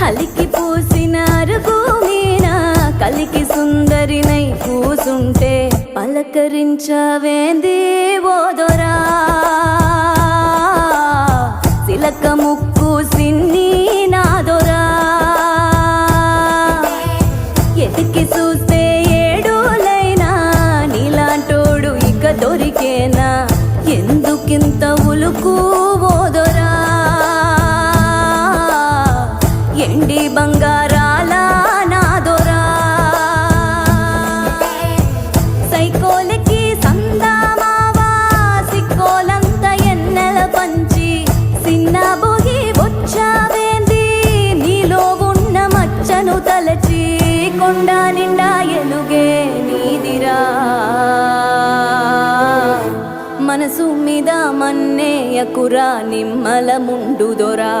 హలికి పూసిన అరుగు మీనా కలికి సుందరినై కూసుంటే పలకరించవేంది ఓదొరా సిలక ముక్కు సిన్ని నాదొరా ఎతికి చూస్తే ఏడోలైనా నీలాంటోడు ఇక దొరికేనా? ఎందుకింత ఉలుకు ఓదొరా వెండి బంగారాల నాదొరా. సైకోలకి సందామావా సిక్కోలంత ఎన్నెల పంచి సిన్న బోగి వచ్చావేంది నీలో ఉన్న మచ్చను తలచి కొండ నిండా ఎలుగే నీదిరా. మనసు మీద మన్నేయకురా నిమ్మల ముండు దొరా